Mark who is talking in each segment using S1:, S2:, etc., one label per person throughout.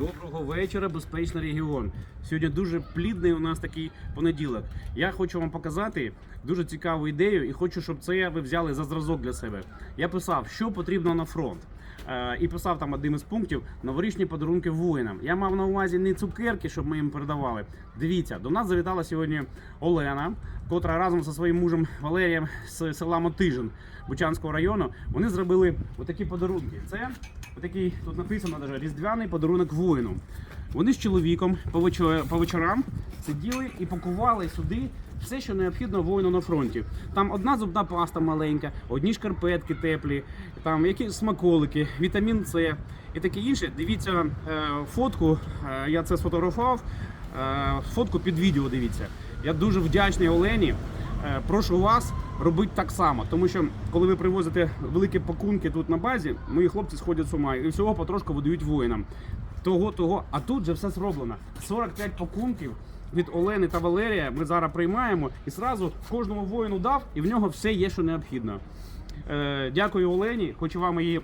S1: Доброго вечора, безпечний регіон. Сьогодні дуже плідний у нас такий понеділок. Я хочу вам показати дуже цікаву ідею і хочу, щоб це ви взяли за зразок для себе. Я писав, що потрібно на фронт. Е, І писав там одним із пунктів новорічні подарунки воїнам. Я мав на увазі не цукерки, щоб ми їм передавали. Дивіться, до нас завітала сьогодні Олена, котра разом зі своїм мужем Валерієм з села Мотижин Бучанського району. Вони зробили отакі подарунки. Це отакий тут написано даже різдвяний подарунок воїну. Вони з чоловіком по вечорам сиділи і пакували сюди все, що необхідно воїну на фронті. Там одна зубна паста маленька, одні шкарпетки теплі, там якісь смаколики, вітамін С і таке інше. Дивіться е, фотку. е, я це сфотографував. Е, фотку під відео. Дивіться. Я дуже вдячний Олені. Прошу вас робити так само, тому що коли ви привозите великі пакунки тут на базі, мої хлопці сходять з ума і всього потрошку видають воїнам. Того, того, а тут же все зроблено. 45 пакунків від Олени та Валерія ми зараз приймаємо і зразу кожному воїну дав, і в нього все є, що необхідно. Е, дякую Олені, хочу вам її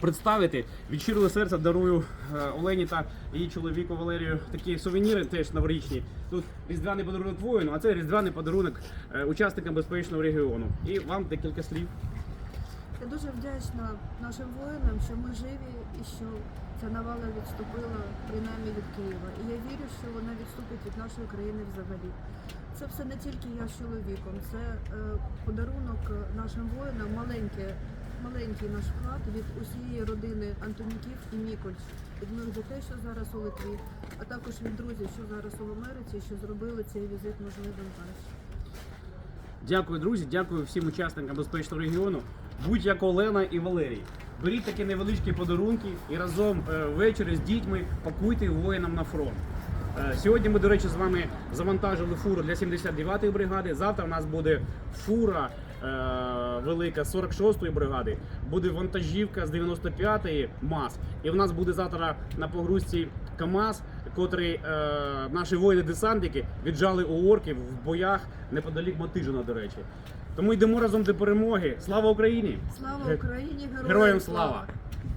S1: представити. Від щирого серця дарую е, Олені та її чоловіку Валерію такі сувеніри теж новорічні. Тут різдвяний подарунок воїну, а це різдвяний подарунок е, учасникам безпечного регіону. І вам декілька слів.
S2: Я дуже вдячна нашим воїнам, що ми живі і що ця навала відступила принаймні від Києва. І я вірю, що вона відступить від нашої країни взагалі. Це все не тільки я з чоловіком, це е, подарунок нашим воїнам, маленьке, маленький наш вклад від усієї родини Антонюків і Нікольч, від моїх дітей, що зараз у Литві, а також від друзів, що зараз у Америці, що зробили цей візит можливим далі.
S1: Дякую, друзі, дякую всім учасникам безпечного регіону. Будь як Олена і Валерій. Беріть такі невеличкі подарунки і разом е, ввечері з дітьми пакуйте воїнам на фронт. Е, Сьогодні ми, до речі, з вами завантажили фуру для 79-ї бригади. Завтра у нас буде фура е, велика 46-ї бригади. Буде вантажівка з 95-ї МАЗ. І в нас буде завтра на погрузці КАМАЗ, котрий е, наші воїни-десантники віджали у орків в боях неподалік Мотижина, до речі. Тому йдемо разом до перемоги. Слава Україні!
S2: Слава Україні! Героям,
S1: Героям слава!